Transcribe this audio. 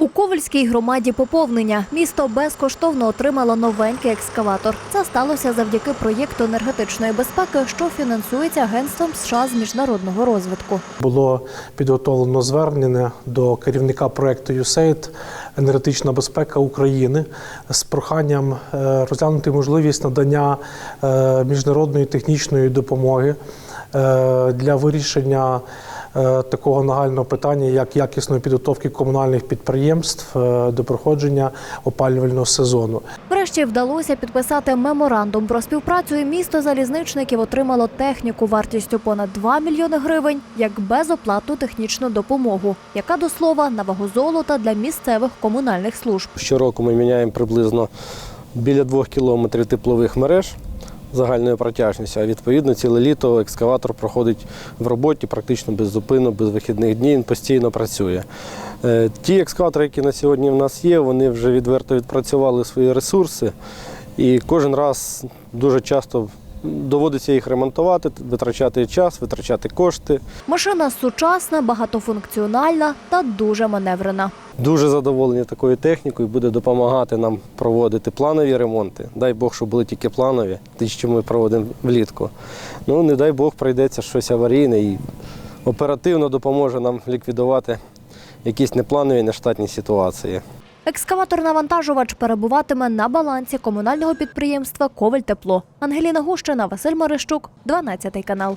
У Ковальській громаді поповнення місто безкоштовно отримало новенький екскаватор. Це сталося завдяки проєкту енергетичної безпеки, що фінансується агентством США з міжнародного розвитку. Було підготовлено звернення до керівника проекту USAID енергетична безпека України з проханням е, розглянути можливість надання е, міжнародної технічної допомоги е, для вирішення такого нагального питання, як якісної підготовки комунальних підприємств е, до проходження опалювального сезону. Врешті вдалося підписати меморандум про співпрацю, і місто залізничників отримало техніку вартістю понад 2 мільйони гривень як безоплатну технічну допомогу, яка до слова на вагу золота для місцевих комунальних служб. Щороку ми міняємо приблизно біля двох кілометрів теплових мереж загальною протяжністю, а відповідно ціле літо екскаватор проходить в роботі практично без зупину, без вихідних днів, він постійно працює. Е, Ті екскаватори, які на сьогодні в нас є, вони вже відверто відпрацювали свої ресурси, і кожен раз дуже часто доводиться їх ремонтувати, витрачати час, витрачати кошти. Машина сучасна, багатофункціональна та дуже маневрена. Дуже задоволені такою технікою, буде допомагати нам проводити планові ремонти. Дай Бог, щоб були тільки планові, ті, що ми проводимо влітку. Ну, не дай Бог, прийдеться щось аварійне і оперативно допоможе нам ліквідувати якісь непланові нештатні ситуації. Екскаватор-навантажувач перебуватиме на балансі комунального підприємства Коваль Тепло. Ангеліна Гущина, Василь Марищук, 12 канал.